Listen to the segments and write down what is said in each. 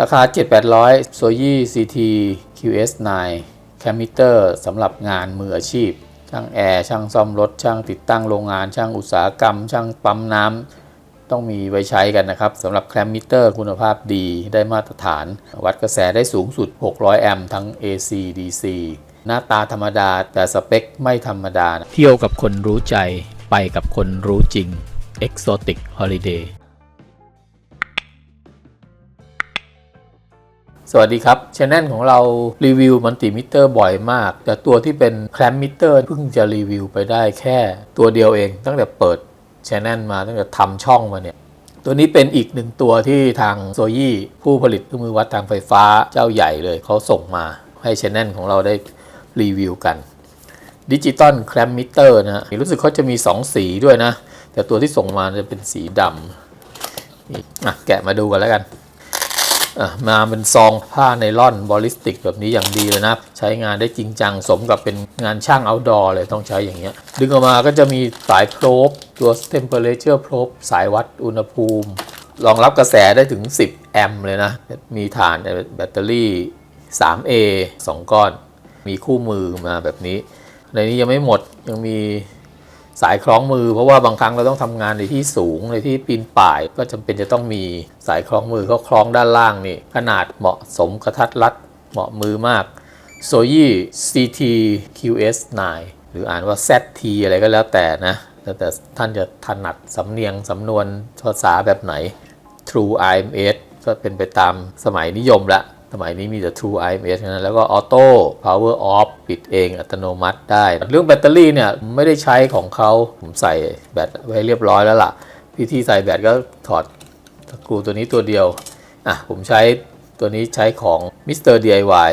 ราคา 7800 s o y i CT QS9 แคมมิเตอร์สำหรับงานมืออาชีพ ช่างแอร์ ช่างซ่อมรถ ช่างติดตั้งโรงงาน ช่างอุตสาหกรรม ช่างปั๊มน้ำ ต้องมีไว้ใช้กันนะครับสำหรับแคลมมิเตอร์คุณภาพดีได้มาตรฐาน วัดกระแสได้สูงสุด 600 แอมป์ทั้ง AC DC หน้าตาธรรมดาแต่สเปคไม่ธรรมดา เที่ยวกับคนรู้ใจไปกับคนรู้จริง Exotic Holiday สวัสดีครับช anel ของเรารีวิวมัลติมิเตอร์บ่อยมาก แต่ตัวที่เป็นแคลมมิเตอร์เพิ่งจะรีวิวไปได้แค่ตัวเดียวเอง ตั้งแต่เปิดช anel มาตั้งแต่ทำช่องมาเนี่ย ตัวนี้เป็นอีกหนึ่งตัวที่ทางโซยี่ผู้ผลิตเครื่องมือวัดทางไฟฟ้าเจ้าใหญ่เลยเขาส่งมาให้ช anel ของเราได้รีวิวกันดิจิตอลแคลมมิเตอร์นะรู้สึกเขาจะมี 2 สีด้วยนะ แต่ตัวที่ส่งมาจะเป็นสีดำนี่อะแกะมาดูกันแล้วกัน มาเป็นซองผ้าไนล่อนบอลิสติกแบบนี้อย่างดีเลยนะ ใช้งานได้จริงจังสมกับเป็นงานช่าง outdoor เลยต้องใช้อย่างเงี้ย ดึงออกมาก็จะมีสายโพรบตัว temperature probe สายวัดอุณหภูมิ รองรับกระแสได้ถึง 10 แอมป์เลยนะ มีฐานแบตเตอรี่ 3A 2 ก้อน มีคู่มือมาแบบนี้ ในนี้ยังไม่หมดยังมี สายคล้องมือ เพราะว่าบางครั้งเราต้องทำงานในที่สูงในที่ปีนป่าย ก็จำเป็นจะต้องมีสายคล้องมือเขาคล้องด้านล่างนี่ขนาดเหมาะสมกระทัดรัดเหมาะมือมาก s o y i CT QS9 หรืออ่านว่า ZT อะไรก็แล้วแต่นะแล้วแต่ท่านจะถนัดสำเนียงสำนวนภาษาแบบไหน True IMS ก็เป็นไปตามสมัยนิยมละ มัยนี้มีแต่ True IMS นะแล้วก็ Auto Power Off ปิดเองอัตโนมัติได้ เรื่องแบตเตอรี่เนี่ยไม่ได้ใช้ของเขาผมใส่แบตไว้เรียบร้อยแล้วล่ะวิธีใส่แบตก็ถอดสกรูตัวนี้ตัวเดียวอะผมใช้ตัวนี้ใช้ของ Mr. DIY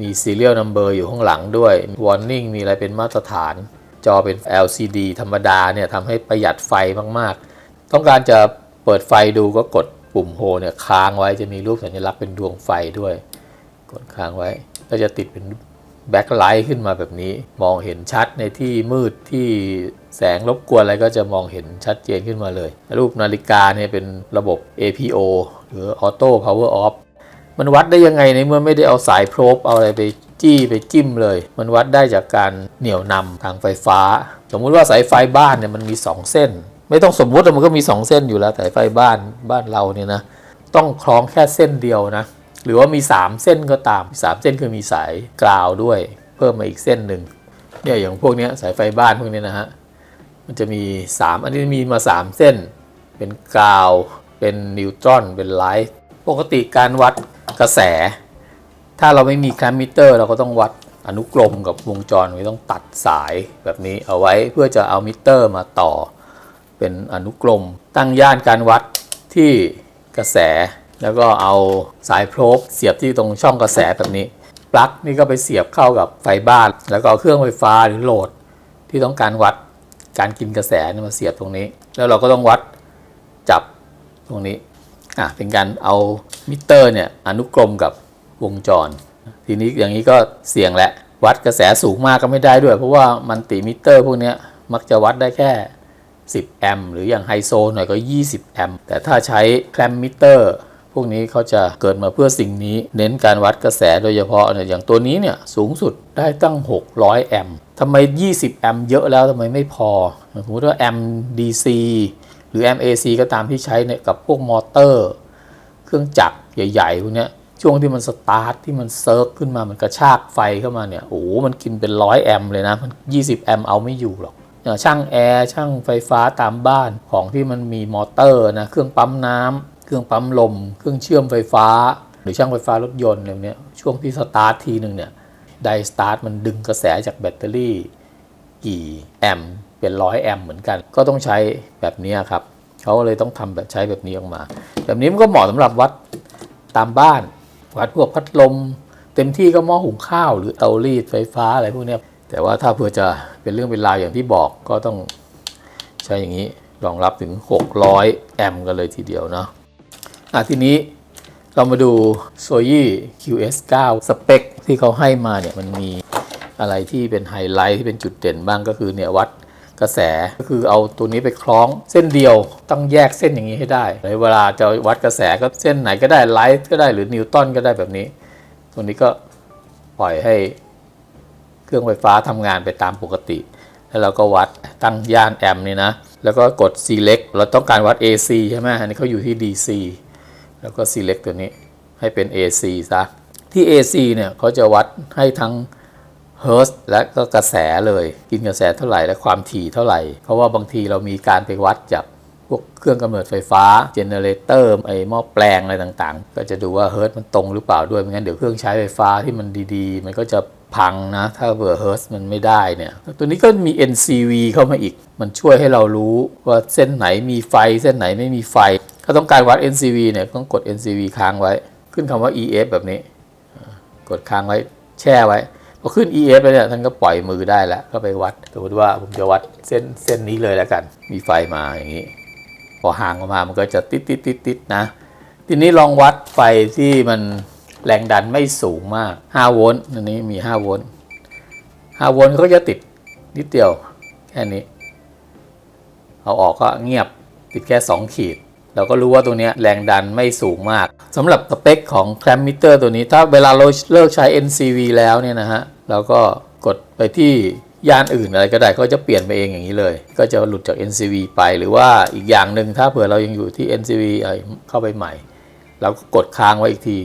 มี Serial Number อยู่ข้างหลังด้วย Warning มีอะไรเป็นมาตรฐาน จอเป็น LCD ธรรมดาเนี่ยทำให้ประหยัดไฟมาก ๆ ต้องการจะเปิดไฟดูก็กด ปุ่มโฮเนี่ยค้างไว้จะมีรูปสัญลักษณ์เป็นดวงไฟด้วย กดค้างไว้ ก็จะติดเป็นแบ็คไลท์ขึ้นมาแบบนี้ มองเห็นชัดในที่มืดที่แสงรบกวนอะไรก็จะมองเห็นชัดเจนขึ้นมาเลย รูปนาฬิกาเนี่ยเป็นระบบ APO หรือ Auto Power Off มันวัดได้ยังไงในเมื่อไม่ได้เอาสายโพรบเอาอะไรไปจี้ไปจิ้มเลย มันวัดได้จากการเหนี่ยวนำทางไฟฟ้า สมมุติว่าสายไฟบ้านเนี่ยมันมี 2 เส้น ไม่ต้องสมมุติมันก็มี2เส้นอยู่แล้วสายไฟบ้านบ้านเราเนี่ยนะต้องคล้องแค่เส้นเดียวนะ หรือว่ามี 3 เส้นก็ตาม 3 เส้นคือมีสายกราวด้วย เพิ่มมาอีกเส้นหนึ่งเนี่ยอย่างพวกนี้สายไฟบ้านพวกนี้นะฮะมันจะมี 3 อันนี้มีมา 3 เส้น เป็นกราวเป็นนิวตรอนเป็นไลท์ปกติการวัดกระแส ถ้าเราไม่มีแคลมมิเตอร์เราก็ต้องวัดอนุกรมกับวงจรไว้ต้องตัดสายแบบนี้เอาไว้เพื่อจะเอามิเตอร์มาต่อ เป็นอนุกรม ตั้งย่านการวัดที่กระแส แล้วก็เอาสายโพรบเสียบที่ตรงช่องกระแสแบบนี้ ปลั๊กนี่ก็ไปเสียบเข้ากับไฟบ้าน แล้วก็เอาเครื่องไฟฟ้าหรือโหลดที่ต้องการวัดการกินกระแสเนี่ยมาเสียบตรงนี้ แล้วเราก็ต้องวัดจับตรงนี้อะเป็นการเอามิเตอร์เนี่ยอนุกรมกับวงจร ทีนี้อย่างนี้ก็เสี่ยงแหละวัดกระแสสูงมากก็ไม่ได้ด้วย เพราะว่ามันติมิเตอร์พวกเนี้ยมักจะวัดได้แค่ 10 แอมป์หรืออย่างไฮโซหน่อยก็ 20 แอมป์แต่ถ้าใช้แคลมมิเตอร์พวกนี้เขาจะเกิดมาเพื่อสิ่งนี้ เน้นการวัดกระแสโดยเฉพาะเนี่ยอย่างตัวนี้เนี่ยสูงสุดได้ตั้ง 600 แอมป์ทำไม 20 แอมป์เยอะแล้วทำไมไม่พอสมมติว่าแอมป์ DC หรือแอมป์ AC ก็ตามที่ใช้เนี่ยกับพวกมอเตอร์ เครื่องจักรใหญ่ๆพวกเนี้ยช่วงที่มันสตาร์ทที่มันเซิร์ฟขึ้นมามันกระชากไฟเข้ามาเนี่ยโอ้โหมันกินเป็นร้อยแอมป์เลยนะมัน20 แอมป์เอาไม่อยู่หรอก ช่างแอร์ช่างไฟฟ้าตามบ้านของที่มันมีมอเตอร์นะเครื่องปั๊มน้ำเครื่องปั๊มลม เครื่องเชื่อมไฟฟ้า หรือช่างไฟฟ้ารถยนต์อะไรเนี้ยช่วงที่สตาร์ททีหนึ่งเนี่ยไดสตาร์ทมันดึงกระแสจากแบตเตอรี่ กี่แอมป์เป็นร้อยแอมเหมือนกัน ก็ต้องใช้แบบนี้ครับเขาเลยต้องทำแบบใช้แบบนี้ออกมา แบบนี้มันก็เหมาะสำหรับวัดตามบ้าน วัดพวกพัดลม เต็มที่ก็หม้อหุงข้าว หรือเตารีดไฟฟ้าอะไรพวกนี้แต่ว่าถ้าเพื่อจะ เป็นเรื่องเป็นราวอย่างที่บอกก็ต้องใช้อย่างนี้รองรับถึง 600 แอมป์กันเลยทีเดียวเนาะอะทีนี้เรามาดู s o y i QS9 สเปคที่เขาให้มาเนี่ยมันมีอะไรที่เป็นไฮไลท์ที่เป็นจุดเด่นบ้างก็คือเนี่ยวัดกระแสก็คือเอาตัวนี้ไปคล้องเส้นเดียวต้องแยกเส้นอย่างนี้ให้ได้ ในเวลาจะวัดกระแสก็เส้นไหนก็ได้ไลท์ก็ได้หรือนิวตันก็ได้แบบนี้ ตัวนี้ก็ปล่อยให้ เครื่องไฟฟ้าทำงานไปตามปกติ แล้วเราก็วัดตั้งย่านแอมป์นี่นะ แล้วก็กด select เราต้องการวัด AC ใช่ไหมอันนี้เขาอยู่ที่ DC แล้วก็ select ตัวนี้ให้เป็น AC ซะ ที่ AC เนี่ยเขาจะวัดให้ทั้งเฮิร์ตและก็กระแสเลย กินกระแสเท่าไหร่และความถี่เท่าไหร่ เพราะว่าบางทีเรามีการไปวัดจากพวกเครื่องกำเนิดไฟฟ้าเจเนเรเตอร์ไอหม้อแปลงอะไรต่างๆ ก็จะดูว่าเฮิร์ตมันตรงหรือเปล่าด้วยไม่งั้นเดี๋ยวเครื่องใช้ไฟฟ้าที่มันดีๆ มันก็จะ พังนะ ถ้าเบอร์เฮิร์ตมันไม่ได้เนี่ย ตัวนี้ก็มี NCV เข้ามาอีก มันช่วยให้เรารู้ว่าเส้นไหนมีไฟ เส้นไหนไม่มีไฟ ถ้าต้องการวัด NCV เนี่ยต้องกด NCV ค้างไว้ ขึ้นคำว่า EF แบบนี้ กดค้างไว้แช่ไว้พอขึ้น EF ไปเนี่ยท่านก็ปล่อยมือได้แล้วก็ไปวัดสมมติว่าผมจะวัดเส้นเส้นนี้เลยแล้วกัน มีไฟมาอย่างนี้ พอห่างออกมามันก็จะติดติดติดติดนะ ทีนี้ลองวัดไฟที่มัน แรงดันไม่สูงมาก 5 โวลต์อันนี้มี 5 โวลต์ 5 โวลต์ก็จะติดนิดเดียวแค่นี้ เอาออกก็เงียบติดแค่ 2 ขีด เราก็รู้ว่าตัวนี้แรงดันไม่สูงมากสำหรับสเปคของแคลมมิเตอร์ตัวนี้ ถ้าเวลาเราเลิกใช้ NCV แล้วเนี่ยนะฮะเราก็กดไปที่ย่านอื่นอะไรก็ได้ก็จะเปลี่ยนไปเองอย่างนี้เลย ก็จะหลุดจาก NCV ไปหรือว่าอีกอย่างหนึ่งถ้าเผื่อเรายังอยู่ที่ NCV เข้าไปใหม่ เราก็กดค้างไว้อีกที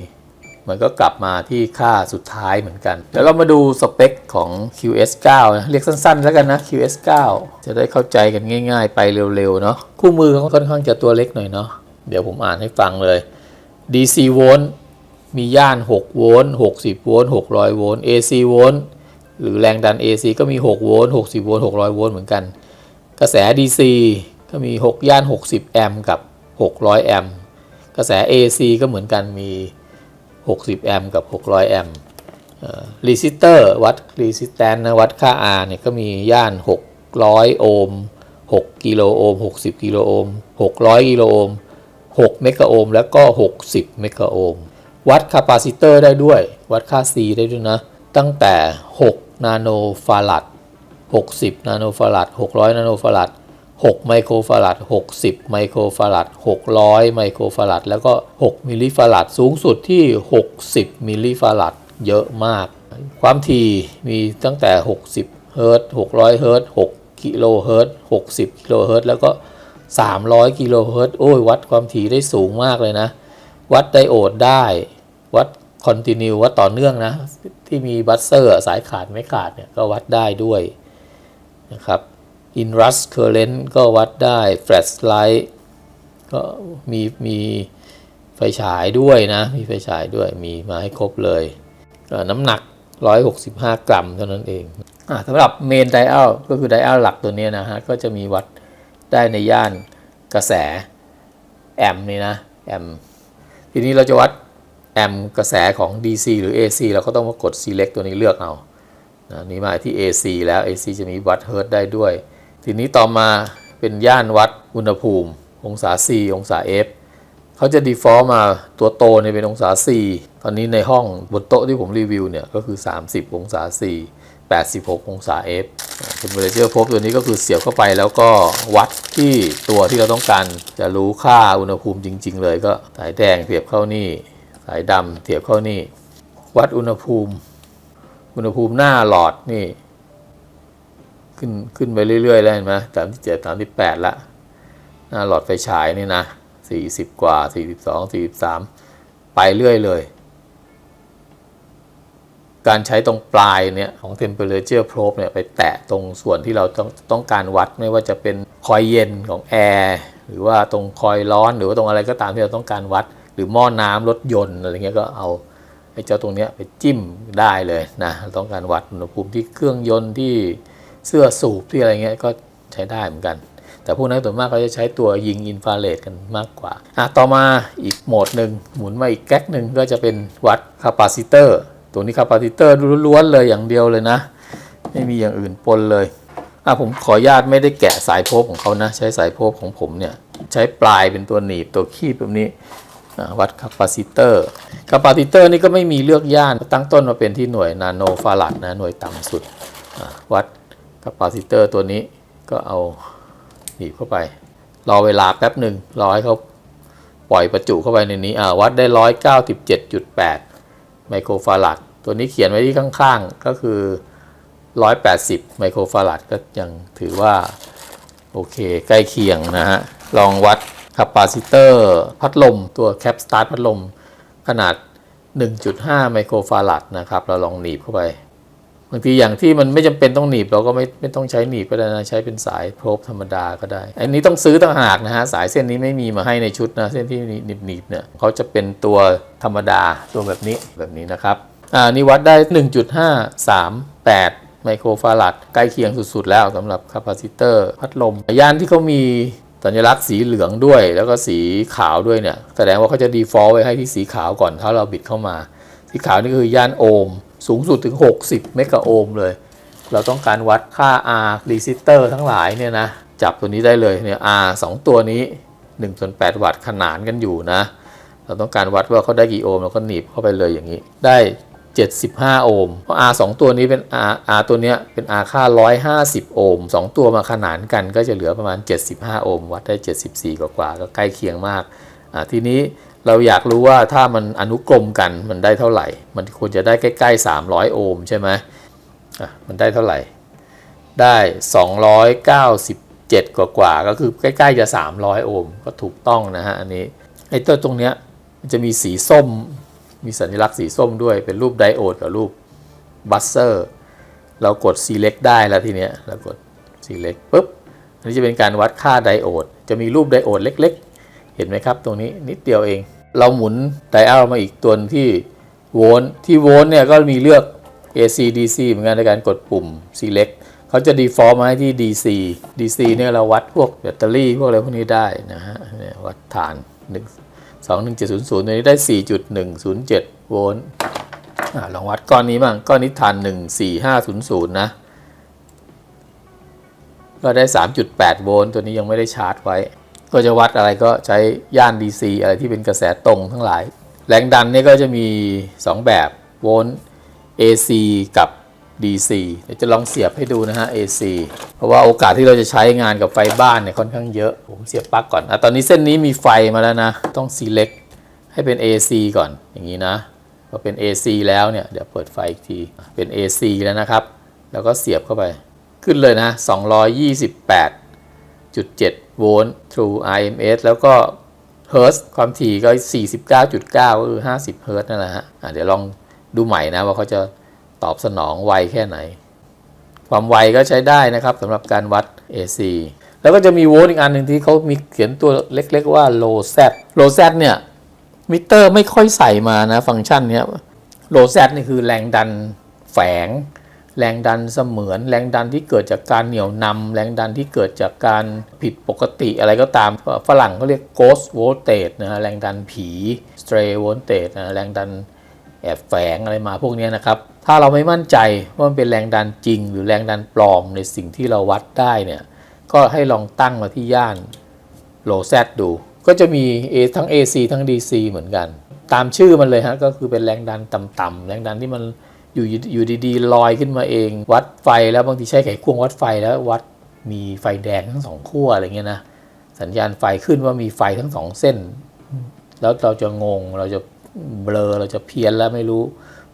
มันก็กลับมาที่ค่าสุดท้ายเหมือนกันแล้วเรามาดูสเปคของ QS9 นะเรียกสั้นๆ แล้วกันนะ QS9 จะได้เข้าใจกันง่าย ๆ ไปเร็วๆเนาะคู่มือเขาค่อนข้างจะตัวเล็กหน่อยเนาะเดี๋ยวผมอ่านให้ฟังเลย DC โวลต์มีย่าน 6 โวลต์ 60 โวลต์ 600 โวลต์ AC โวลต์หรือแรงดัน AC ก็มี 6 โวลต์ 60 โวลต์ 600 โวลต์เหมือนกัน กระแส DC ก็มี 6 ย่าน 60 แอมป์กับ 600 แอมป์ กระแส AC ก็เหมือนกันมี 60 แอมป์กับ 600 แอมป์รีซิสเตอร์วัดรีสิสแตนนะวัดค่า R เนี่ยก็มีย่าน 600 โอห์ม 6 กิโลโอห์ม 60 กิโลโอห์ม 600 กิโลโอห์ม 6 เมกะโอห์ม แล้วก็ 60 เมกะโอห์ม วัดคาปาซิเตอร์ได้ด้วย วัดค่า C ได้ด้วยนะ ตั้งแต่ 6 นาโนฟารัด 60 นาโนฟารัด 600 นาโนฟารัด 6 ไมโครฟารัด60 ไมโครฟารัด600 ไมโครฟารัดแล้วก็ 6 มิลลิฟารัดสูงสุดที่ 60 มิลลิฟารัดเยอะมาก ความถี่มีตั้งแต่ 60 เฮิร์ต600 เฮิร์ต6กิโลเฮิรตซ์60 กิโลเฮิรตซ์แล้วก็ 300 กิโลเฮิรตซ์โอ้ย วัดความถี่ได้สูงมากเลยนะ วัดไดโอดได้ วัดคอนติเนียวัดต่อเนื่องนะ ที่มีบัสเซอร์สายขาดไม่ขาดเนี่ย ก็วัดได้ด้วยนะครับ Inrush Current ก็วัดได้ Flashlight ก็มีมีไฟฉายด้วยนะ มีไฟฉายด้วยมีมาให้ครบเลย น้ำหนัก 165 กรัมเท่านั้นเองอสำหรับเมนไดอัลก็คือไดอัลหลักตัวนี้นะฮะ ก็จะมีวัดได้ในย่านกระแส แอมป์นี่นะ แอมป์ทีนี้เราจะวัดแอมป์กระแสของ DC หรือ AC เราก็ต้องมากด select ตัวนี้เลือกเอานะนี่มาที่ AC แล้ว AC จะมีวัดเฮิร์ตได้ด้วย ทีนี้ต่อมาเป็นย่านวัดอุณหภูมิ องศา C องศา F เขาจะ default มาตัวโตเนี่ยเป็นองศา C ตอนนี้ในห้องบนโต๊ะที่ผมรีวิวเนี่ยก็คือ 30 องศา C 86 องศา F เทมเปอเรเจอร์พบตัวนี้ก็คือเสียบเข้าไปแล้วก็วัดที่ตัวที่เราต้องการ จะรู้ค่าอุณหภูมิจริง ๆ เลยก็สายแดงเสียบเข้านี่ สายดำเสียบเข้านี่ วัดอุณหภูมิ อุณหภูมิหน้าหลอดนี่ ขึ้นขึ้นไปเรื่อยๆแล้วเห็นไหมสามที่เจ็ดสามที่แปดละหน้าหลอดไฟฉายนี่นะสี่สิบกว่าสี่สิบสองสี่สิบสามไปเรื่อยเลย การใช้ตรงปลายเนี่ยของ temperature probe เนี่ยไปแตะตรงส่วนที่เราต้องต้องการวัดไม่ว่าจะเป็นคอยเย็นของแอร์หรือว่าตรงคอยร้อนหรือว่าตรงอะไรก็ตามที่เราต้องการวัด หรือหม้อน้ำรถยนต์อะไรเงี้ยก็เอาไอ้เจ้าตรงเนี้ยไปจิ้มได้เลยนะต้องการวัดอุณหภูมิที่เครื่องยนต์ที่ เสื้อสูบที่อะไรเงี้ยก็ใช้ได้เหมือนกัน แต่พวกนั้นส่วนมากเขาจะใช้ตัวยิงอินฟราเรดกันมากกว่าอะต่อมาอีกโหมดหนึ่งหมุนมาอีกแก๊กหนึ่งก็จะเป็นวัดคาปาซิเตอร์ตัวนี้คาปาซิเตอร์ล้วนๆเลยอย่างเดียวเลยนะ ไม่มีอย่างอื่นปนเลยอะผมขออนุญาตไม่ได้แกะสายโพบของเขานะ ใช้สายโพบของผมเนี่ยใช้ปลายเป็นตัวหนีบตัวคีบแบบนี้อ่าวัดคาปาซิเตอร์คาปาซิเตอร์นี่ก็ไม่มีเลือกย่านตั้งต้นมาเป็นที่หน่วยนาโนฟารัดนะหน่วยต่ำสุดอ่าวัด ปาซิเตอร์ตัวนี้ก็เอาหนีบเข้าไป รอเวลาแป๊บหนึ่งรอให้เขาปล่อยประจุเข้าไปในนี้อ่าวัดได้ร้อยเก้าสิบเจ็ดจุดแปดไมโครฟาราดตัวนี้เขียนไว้ที่ข้างๆ ก็คือ180ไมโครฟาราดก็ยังถือว่า โอเค ใกล้เคียงนะฮะ ลองวัดคาปาซิเตอร์พัดลม ตัวแคปสตาร์ทพัดลม ขนาด 1.5 ไมโครฟาราดนะครับ เราลองหนีบเข้าไป บางทีอย่างที่มันไม่จำเป็นต้องหนีบเราก็ไม่ไม่ต้องใช้หนีบก็ได้นะใช้เป็นสายโพรบธรรมดาก็ได้ อันนี้ต้องซื้อต่างหากนะฮะสายเส้นนี้ไม่มีมาให้ในชุดนะเส้นที่หนีบหนีบๆเนี่ยเขาจะเป็นตัวธรรมดาตัวแบบนี้แบบนี้นะครับอ่านี่วัดได้ 1.538ไมโครฟาราดใกล้เคียงสุดๆ แล้วสำหรับคาปาซิเตอร์พัดลมย่านที่เขามีสัญลักษณ์สีเหลืองด้วย แล้วก็สีขาวด้วยเนี่ย แสดงว่าเขาจะ default ไว้ให้ที่สีขาวก่อนถ้าเราบิดเข้ามา สีขาวนี่คือย่านโอห์ม สูงสุดถึง 60 เมกะโอห์มเลย เราต้องการวัดค่า R resistor ทั้งหลายเนี่ยนะ จับตัวนี้ได้เลยเนี่ย R 2 ตัวนี้1ส่วน8วัตต์ขนานกันอยู่นะ เราต้องการวัดว่าเขาได้กี่โอห์มเราก็หนีบเข้าไปเลยอย่างนี้ ได้ 75 โอห์มเพราะ R 2 ตัวนี้เป็น R R ตัวเนี้ยเป็น R ค่า 150 โอห์ม2 ตัวมาขนานกันก็จะเหลือประมาณ 75 โอห์มวัดได้ 74 กว่าๆก็ใกล้เคียงมากทีนี้ เราอยากรู้ว่าถ้ามันอนุกรมกันมันได้เท่าไหร่ มันควรจะได้ใกล้ๆ 300 โอห์มใช่ไหมอะมันได้เท่าไหร่ ได้ 297 กว่ากว่าก็คือใกล้ๆจะ 300 โอห์มก็ถูกต้องนะฮะอันนี้ไอ้ตัวตรงเนี้ยมันจะมีสีส้ม มีสัญลักษณ์สีส้มด้วยเป็นรูปไดโอดกับรูปบัสเซอร์เรากด select ได้แล้วทีเนี้ยเรากด select ปุ๊บอันนี้จะเป็นการวัดค่าไดโอด จะมีรูปไดโอดเล็ก ๆ เห็นไหมครับ ตรงนี้นิดเดียวเอง เราหมุนไดอัลมาอีกตัวที่โวลต์ที่โวลต์เนี่ยก็มีเลือก AC DC เหมือนกันในการกดปุ่ม select เขาจะ default มาให้ที่ DC DC เนี่ยเราวัดพวกแบตเตอรี่พวกอะไรพวกนี้ได้นะฮะเนี่ยวัดฐาน1 21700ตัวนี้ได้ 4.107 โวลต์ลองวัดก้อนนี้บ้างก้อนนี้ฐาน 14500 นะ ก็ได้ 3.8 โวลต์ตัวนี้ยังไม่ได้ชาร์จไว้ ก็จะวัดอะไรก็ใช้ย่าน DC อะไรที่เป็นกระแสตรงทั้งหลาย แรงดันเนี่ยก็จะมี 2 แบบโวลต์ AC กับ DC เดี๋ยวจะลองเสียบให้ดูนะฮะ AC เพราะว่าโอกาสที่เราจะใช้งานกับไฟบ้านเนี่ยค่อนข้างเยอะ ผมเสียบปลั๊กก่อนอะตอนนี้เส้นนี้มีไฟมาแล้วนะ ต้อง select ให้เป็น AC ก่อนอย่างนี้นะพอเป็น AC แล้วเนี่ยเดี๋ยวเปิดไฟอีกทีเป็น AC แล้วนะครับ แล้วก็เสียบเข้าไปขึ้นเลยนะ 0.7โวลต์ True RMS แล้วก็เฮิร์ตความถี่ก็ 49.9 ก็คือ 50 เฮิร์ตนั่นแหละฮะอะเดี๋ยวลองดูใหม่นะว่าเขาจะตอบสนองไวแค่ไหน ความไวก็ใช้ได้นะครับสำหรับการวัด AC แล้วก็จะมีโวลต์อีกอันหนึ่งที่เขามีเขียนตัวเล็กๆว่า low z low z เนี่ย มิเตอร์ไม่ค่อยใส่มานะ ฟังก์ชันเนี้ย low z นี่คือแรงดันแฝง แรงดันเสมือน แรงดันที่เกิดจากการเหนี่ยวนำแรงดันที่เกิดจากการผิดปกติอะไรก็ตาม ฝรั่งเขาเรียก ghost voltage นะฮะแรงดันผี stray voltage นะแรงดันแอบแฝงอะไรมาพวกนี้นะครับ ถ้าเราไม่มั่นใจว่ามันเป็นแรงดันจริง หรือแรงดันปลอมในสิ่งที่เราวัดได้เนี่ยก็ให้ลองตั้งมาที่ย่านโลแซดดู ก็จะมี A ทั้ง AC ทั้ง DC เหมือนกัน ตามชื่อมันเลยฮะก็คือเป็นแรงดันต่ำๆแรงดันที่มัน อยู่อยู่ดีๆลอยขึ้นมาเอง วัดไฟแล้วบางทีใช้ไขควงวัดไฟแล้ววัดมีไฟแดงทั้งสองขั้วอะไรเงี้ยนะสัญญาณไฟขึ้นว่ามีไฟทั้งสองเส้น แล้วเราจะงงเราจะเบลอเราจะเพี้ยนแล้วไม่รู้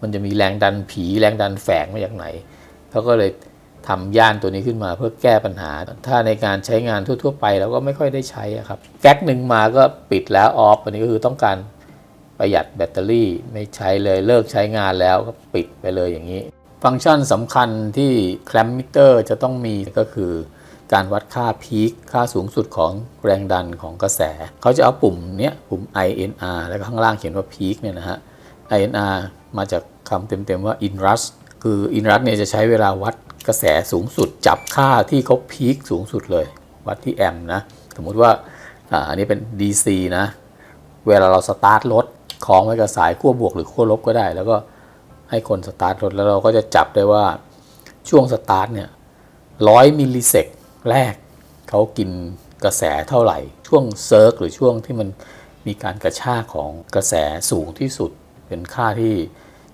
มันจะมีแรงดันผีแรงดันแฝงมาจากไหนเขาก็เลยทำย่านตัวนี้ขึ้นมาเพื่อแก้ปัญหา ถ้าในการใช้งานทั่ว ๆ ไปเราก็ไม่ค่อยได้ใช้ครับ แก๊กหนึ่งมาก็ปิดแล้วออฟอันนี้ก็คือต้องการ ประหยัดแบตเตอรี่ไม่ใช้เลยเลิกใช้งานแล้วก็ปิดไปเลยอย่างนี้ ฟังก์ชันสำคัญที่แคลมมิเตอร์จะต้องมีก็คือ การวัดค่าพีคค่าสูงสุดของแรงดันของกระแส เขาจะเอาปุ่มเนี้ยปุ่ม INR แล้วก็ข้างล่างเขียนว่าพีคเนี่ยนะฮะ INR มาจากคำเต็มๆว่า inrush คือ inrush เนี่ยจะใช้เวลาวัดกระแสสูงสุดจับค่าที่เขาพีคสูงสุดเลย วัดที่แอมป์นะ สมมุติว่าอ่าอันนี้เป็น DC นะ เวลาเราสตาร์ทรถ คล้องไว้กับสายขั้วบวกหรือขั้วลบก็ได้ แล้วก็ให้คนสตาร์ทรถแล้วเราก็จะจับได้ว่าช่วงสตาร์ทเนี่ยร้อยมิลลิเซกแรกเขากินกระแสเท่าไหร่ ช่วงเซิร์กหรือช่วงที่มันมีการกระชากของกระแสสูงที่สุด เป็นค่าที่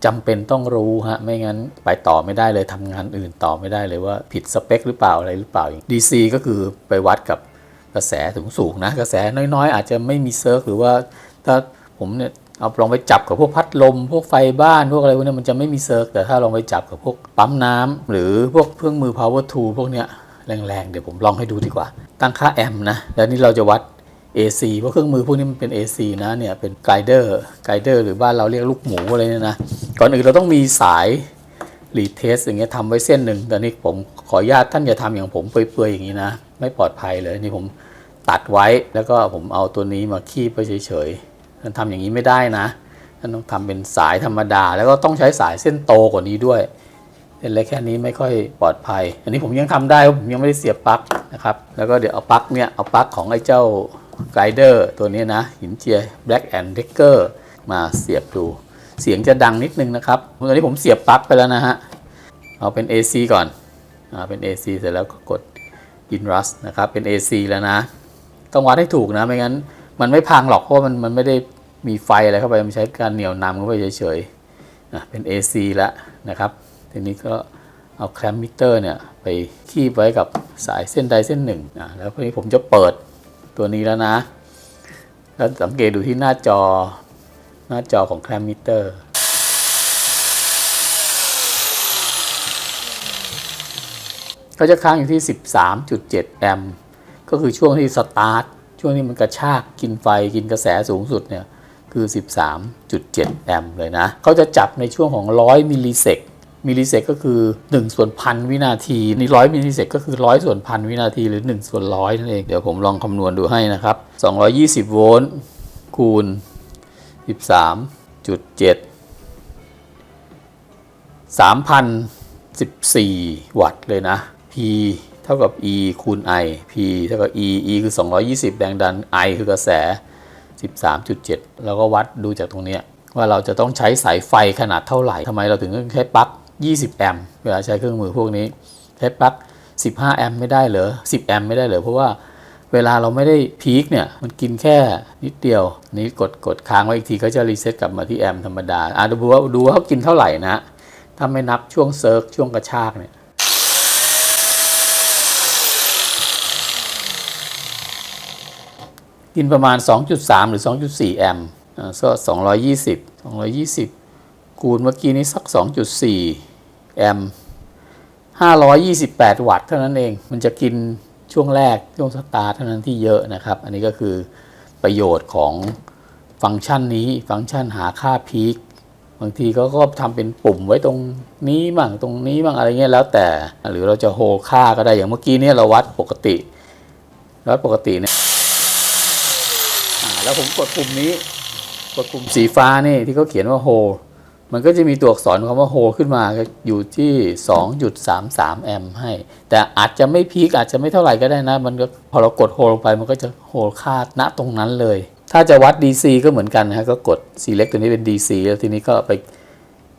จำเป็นต้องรู้ฮะ ไม่งั้นไปต่อไม่ได้เลยทำงานอื่นต่อไม่ได้เลยว่าผิดสเปคหรือเปล่าอะไรหรือเปล่า DC ก็คือไปวัดกับกระแสสูงสูงนะ กระแสน้อยๆ อาจจะไม่มีเซิร์ฟหรือว่าถ้าผมเนี่ย เอาลองไปจับกับพวกพัดลม พวกไฟบ้านพวกอะไรพวกเนี้ยมันจะไม่มีเซิร์ฟแต่ถ้าลองไปจับกับพวกปั๊มน้ำหรือพวกเครื่องมือ power tool พวกเนี้ยแรงๆ เดี๋ยวผมลองให้ดูดีกว่า ตั้งค่าแอมป์นะ แล้วนี่เราจะวัด AC เพราะเครื่องมือพวกนี้มันเป็น AC นะเนี่ยเป็นไกด์เดอร์ไกด์เดอร์หรือบ้านเราเรียกลูกหมูอะไรเนี่ยนะ ก่อนอื่นเราต้องมีสายรีเทสอย่างเงี้ยทำไว้เส้นหนึ่งแต่นี่ผมขออนุญาตท่านอย่าทำอย่างผมเปื่อยๆอย่างนี้นะ ไม่ปลอดภัยเลยนี่ผมตัดไว้แล้วก็ผมเอาตัวนี้มาคีบไปเฉยๆ ท่านทำอย่างนี้ไม่ได้นะท่านต้องทำเป็นสายธรรมดา แล้วก็ต้องใช้สายเส้นโตกว่านี้ด้วยเส้นเล็กแค่นี้ไม่ค่อยปลอดภัย อันนี้ผมยังทำได้ผมยังไม่ได้เสียบปลั๊กนะครับ แล้วก็เดี๋ยวเอาปลั๊กเนี่ยเอาปลั๊กของไอ้เจ้าไกด์เดอร์ตัวนี้นะหินเจีย Black and Decker มาเสียบดู เสียงจะดังนิดนึงนะครับตอนนี้ผมเสียบปลั๊กไปแล้วนะฮะ เอาเป็น AC ก่อนอ่าเป็น AC เสร็จแล้วก็กด Inrus นะครับเป็น AC แล้วนะ ต้องวัดให้ถูกนะไม่งั้น มันไม่พังหรอกเพราะมันมันไม่ได้มีไฟอะไรเข้าไปมันใช้การเหนี่ยวนำเข้าไปเฉยๆนะเป็น AC แล้วนะครับทีนี้ก็เอาแคลมมิเตอร์เนี่ยไปคีบไว้กับสายเส้นใดเส้นหนึ่งอะแล้วทีนี้ผมจะเปิดตัวนี้แล้วนะ แล้วสังเกตดูที่หน้าจอหน้าจอของแคลมมิเตอร์ก็จะค้างอยู่ที่ 13.7 แอมป์ก็คือช่วงที่สตาร์ท ช่วงที่มันกระชากกินไฟกินกระแสสูงสุดเนี่ยคือ 13.7 แอมป์เลยนะ เขาจะจับในช่วงของ 100 มิลลิเซก มิลลิเซกก็คือ 1 ส่วนพันวินาทีนี่100มิลลิเซกก็คือ 100 ส่วนพันวินาทีหรือ 1 ส่วนร้อยนั่นเอง เดี๋ยวผมลองคำนวณดูให้นะครับ 220 โวลต์คูณ 13.7 3,014 วัตต์เลยนะ P ท่ากับ E คูณ I P เท่ากับ E E คือ 220 แรงดัน I คือกระแส 13.7 แล้วก็วัดดูจากตรงเนี้ยว่าเราจะต้องใช้สายไฟขนาดเท่าไหร่ทำไมเราถึงต้องใช้ปลั๊ก 20 แอมป์เวลาใช้เครื่องมือพวกนี้ ใช้ปลั๊ก 15 แอมป์ไม่ได้เหรอ 10 แอมป์ไม่ได้เหรอ เพราะว่าเวลาเราไม่ได้พีคเนี่ย มันกินแค่นิดเดียว นี้กดกดค้างไว้อีกทีก็จะรีเซ็ตกลับมาที่แอมป์ธรรมดาอะดูว่าดูว่าเขากินเท่าไหร่นะถ้าไม่นับช่วงเซิร์ฟช่วงกระชากเนี่ย กินประมาณ 2.3 หรือ 2.4 แอมป์อ่าก็220 220 คูณเมื่อกี้นี้สัก 2.4 แอมป์528 วัตต์เท่านั้นเอง มันจะกินช่วงแรกช่วงสตาร์ทเท่านั้นที่เยอะนะครับ อันนี้ก็คือประโยชน์ของฟังก์ชันนี้ ฟังก์ชันหาค่าพีคบางทีเขาก็ทำเป็นปุ่มไว้ตรงนี้บ้างตรงนี้บ้างอะไรเงี้ยแล้วแต่ หรือเราจะโฮค่าก็ได้อย่างเมื่อกี้เนี่ยเราวัดปกติวัดปกติเนี่ย แล้วผมกดปุ่มนี้ กดปุ่มสีฟ้านี่ที่เขาเขียนว่าโฮมันก็จะมีตัวอักษรคำว่าโฮขึ้นมาอยู่ที่ 2.33 แอมป์ให้ แต่อาจจะไม่พีคอาจจะไม่เท่าไหร่ก็ได้นะ มันก็พอเรากดโฮลงไปมันก็จะโฮค่าณตรงนั้นเลย ถ้าจะวัด DC ก็เหมือนกันนะฮะก็กด select ตัวนี้เป็น DC แล้วทีนี้ก็ไป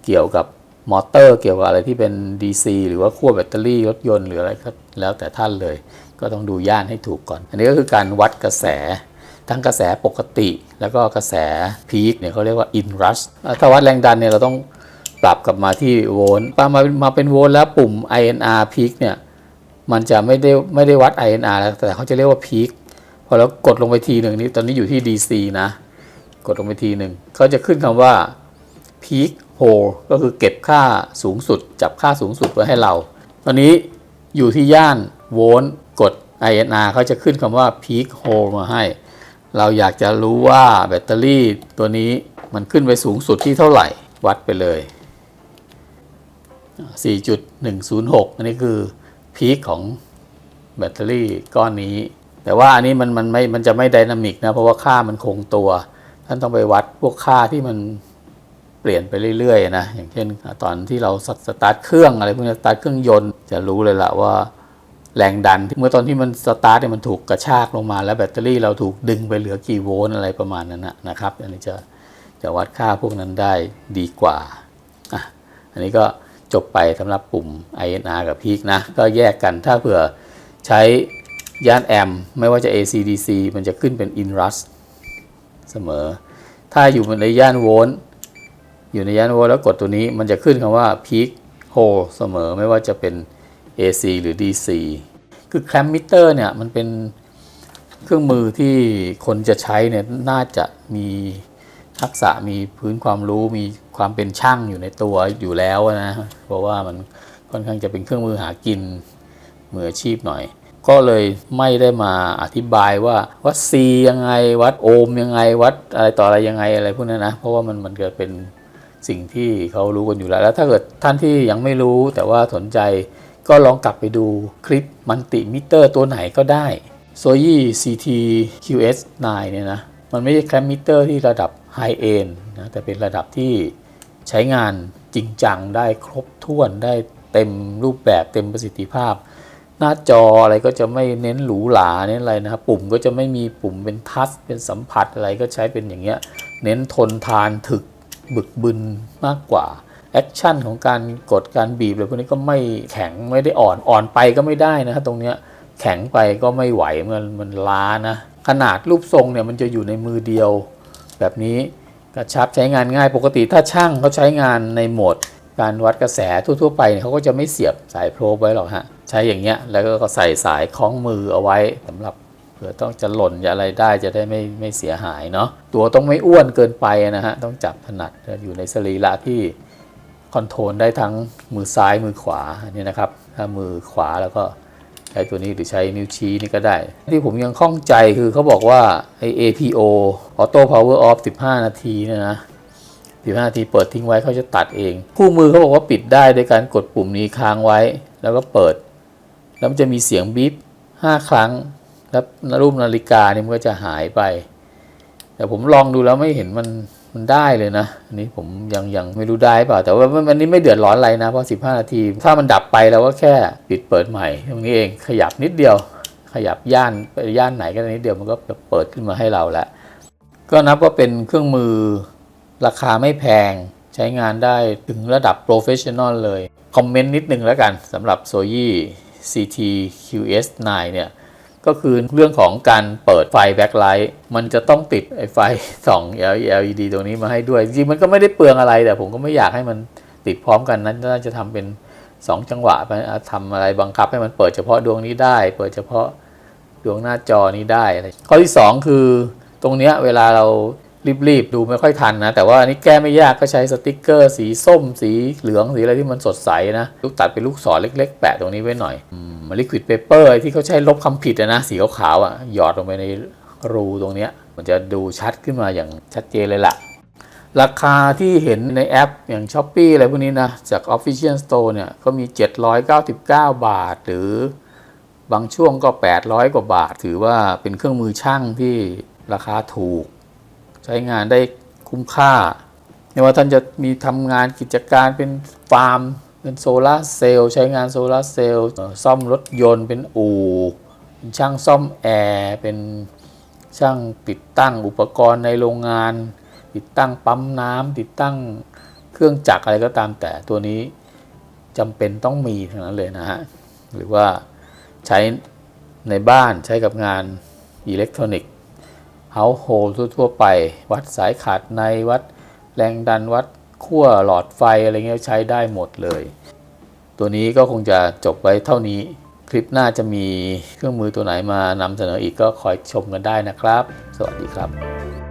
เกี่ยวกับมอเตอร์ เกี่ยวกับอะไรที่เป็น DC หรือว่าขั้วแบตเตอรี่รถยนต์หรืออะไรก็แล้วแต่ท่านเลย ก็ต้องดูย่านให้ถูกก่อน อันนี้ก็คือการวัดกระแส ทั้งกระแสปกติ แล้วก็กระแสพีคเนี่ยเขาเรียกว่า in rush ถ้าวัดแรงดันเนี่ยเราต้องปรับกลับมาที่โวลต์มามามาเป็นโวลต์แล้วปุ่ม INR peak เนี่ยมันจะไม่ได้ไม่ได้วัด INR แล้วแต่เขาจะเรียกว่า peak พอเรากดลงไปทีหนึ่งนี้ตอนนี้อยู่ที่ DC นะ กดลงไปทีหนึ่งเขาจะขึ้นคำว่า peak hold ก็คือเก็บค่าสูงสุด จับค่าสูงสุดไว้ให้เรา ตอนนี้อยู่ที่ย่านโวลต์กด INR เขาจะขึ้นคำว่า peak hold มาให้ เราอยากจะรู้ว่าแบตเตอรี่ตัวนี้มันขึ้นไปสูงสุดที่เท่าไหร่วัดไปเลย 4.106 อันนี้คือพีคของแบตเตอรี่ก้อนนี้ แต่ว่าอันนี้มันมันไม่มันจะไม่ไดนามิกนะ เพราะว่าค่ามันคงตัว ท่านต้องไปวัดพวกค่าที่มันเปลี่ยนไปเรื่อยๆนะ อย่างเช่นตอนที่เราสตาร์ทเครื่องอะไรพวกนี้สตาร์ทเครื่องยนต์จะรู้เลยละว่า แรงดันเมื่อตอนที่มันสตาร์ทเนี่ยมันถูกกระชากลงมา แล้วแบตเตอรี่เราถูกดึงไปเหลือกี่โวลต์อะไรประมาณนั้นนะครับอันนี้จะจะวัดค่าพวกนั้นได้ดีกว่าอะอันนี้ก็จบไปสำหรับปุ่ม INR กับ Peak นะ ก็แยกกันถ้าเผื่อใช้ย่านแอมป์ไม่ว่าจะ AC DC มันจะขึ้นเป็น inrush เสมอ ถ้าอยู่ในย่านโวลต์อยู่ในย่านโวลต์แล้วกดตัวนี้มันจะขึ้นคำว่า peak hole เสมอไม่ว่าจะเป็น AC หรือ DC คือแคลมมิเตอร์เนี่ยมันเป็นเครื่องมือที่คนจะใช้เนี่ยน่าจะมีทักษะมีพื้นความรู้มีความเป็นช่างอยู่ในตัวอยู่แล้วนะเพราะว่ามันค่อนข้างจะเป็นเครื่องมือหากินมืออาชีพหน่อย ก็เลยไม่ได้มาอธิบายว่าวัด C ยังไงวัดโอห์มยังไงวัดอะไรต่ออะไรยังไงอะไรพวกนั้นนะเพราะว่ามันมันเกิดเป็นสิ่งที่เขารู้กันอยู่แล้ว แล้วถ้าเกิดท่านที่ยังไม่รู้แต่ว่าสนใจ ก็ลองกลับไปดูคลิปมัลติมิเตอร์ตัวไหนก็ได้ s o y i CT QS9 เนี่ยนะ มันไม่ใช่แคลมมิเตอร์ที่ระดับไฮเอนนะ แต่เป็นระดับที่ใช้งานจริงจังได้ครบถ้วนได้เต็มรูปแบบเต็มประสิทธิภาพ หน้าจออะไรก็จะไม่เน้นหรูหราเน้นอะไรนะครับปุ่มก็จะไม่มีปุ่มเป็นทัชเป็นสัมผัสอะไรก็ใช้เป็นอย่างเงี้ย เน้นทนทานถึกบึกบึนมากกว่า แอคชั่นของการกดการบีบอะไรพวกนี้ก็ไม่แข็งไม่ได้อ่อนอ่อนไปก็ไม่ได้นะครตรงเนี้ยแข็งไปก็ไม่ไหวมันมันล้านะ ขนาดรูปทรงเนี่ยมันจะอยู่ในมือเดียว แบบนี้กระชับใช้งานง่ายปกติถ้าช่างเขาใช้งานในโหมด การวัดกระแสทั่ว ๆ ไปเเขาก็จะไม่เสียบสายโพรบไว้หรอกฮะใช้อย่างเงี้ยแล้วก็ใส่สายคล้องมือเอาไว้สำหรับเผื่อต้องจะหล่นจะอะไรได้จะได้ไม่ไม่เสียหายเนาะตัวต้องไม่อ้วนเกินไปนะฮะต้องจับถนัดอยู่ในสรีระที่ คอนโทรลได้ทั้งมือซ้ายมือขวาเนี่ยนะครับ ถ้ามือขวาแล้วก็ใช้ตัวนี้หรือใช้นิ้วชี้นี่ก็ได้ ที่ผมยังข้องใจคือเขาบอกว่าไอ APO Auto Power Off 15 นาทีเนี่ยนะ15 นาทีเปิดทิ้งไว้เขาจะตัดเอง คู่มือเขาบอกว่าปิดได้โดยการกดปุ่มนี้ค้างไว้ แล้วก็เปิด แล้วมันจะมีเสียงบีบ5ครั้ง แล้วรูปนาฬิกานี่มันก็จะหายไป แต่ผมลองดูแล้วไม่เห็นมันมันได้เลยนะอันนี้ผมยังยังไม่รู้ได้เปล่า แต่ว่ามันนี้ไม่เดือดร้อนอะไรนะเพราะ 15 นาที ถ้ามันดับไปเราก็แค่ปิดเปิดใหม่ตรงนี้เองขยับนิดเดียว ขยับย่านไปย่านไหนก็นิดเดียวมันก็จะเปิดขึ้นมาให้เราแล้วก็นับว่าเป็นเครื่องมือราคาไม่แพงใช้งานได้ถึงระดับโปรเฟชชั่นอลเลย คอมเมนต์นิดนึงแล้วกันสำหรับ s o y i CT QS9 เนี่ย ก็คือเรื่องของการเปิดไฟแบ็คไลท์มันจะต้องติดไอไฟสอง LED ตรงนี้มาให้ด้วย จริงมันก็ไม่ได้เปลืองอะไร แต่ผมก็ไม่อยากให้มันติดพร้อมกันนั้นน่าจะทำเป็น 2 จังหวะไปทำอะไรบังคับให้มันเปิดเฉพาะดวงนี้ได้ เปิดเฉพาะดวงหน้าจอนี้ได้อะไรข้อที่ 2 คือตรงเนี้ยเวลาเรา รีบๆดูไม่ค่อยทันนะ แต่ว่าอันนี้แก้ไม่ยากก็ใช้สติกเกอร์ สีส้ม สีเหลืองสีอะไรที่มันสดใสนะ ลูกตัดเป็นลูกศรเล็ก ๆ แปะตรงนี้ไว้หน่อยมาลิควิดเปเปอร์ที่เขาใช้ลบคำผิดนะ สีขาวๆอะหยอดลงไปในรูตรงเนี้ยมันจะดูชัดขึ้นมาอย่างชัดเจนเลยล่ะ ราคาที่เห็นในแอปอย่าง s h อ p e e อะไรพวกนี้นะ จาก Official Store เนี่ยก็มี 799 บาท หรือบางช่วงก็ 800 กว่าบาท ถือว่าเป็นเครื่องมือช่างที่ราคาถูก ใช้งานได้คุ้มค่าไม่ว่าท่านจะมีทำงานกิจการเป็นฟาร์ม เป็นโซลาร์เซลล์ใช้งานโซลาร์เซลล์ซ่อมรถยนต์เป็นอู่เป็นช่างซ่อมแอร์เป็นช่างติดตั้งอุปกรณ์ในโรงงาน ติดตั้งปั๊มน้ำติดตั้งเครื่องจักรอะไรก็ตามแต่ตัวนี้จำเป็นต้องมีทั้งนั้นเลยนะฮะหรือว่าใช้ในบ้านใช้กับงานอิเล็กทรอนิกส์ เฮาโฮลทั่วๆไป วัดสายขาดในวัดแรงดันวัดขั้วหลอดไฟอะไรเงี้ยใช้ได้หมดเลย ตัวนี้ก็คงจะจบไว้เท่านี้ คลิปหน้าจะมีเครื่องมือตัวไหนมานำเสนออีกก็คอยชมกันได้นะครับ สวัสดีครับ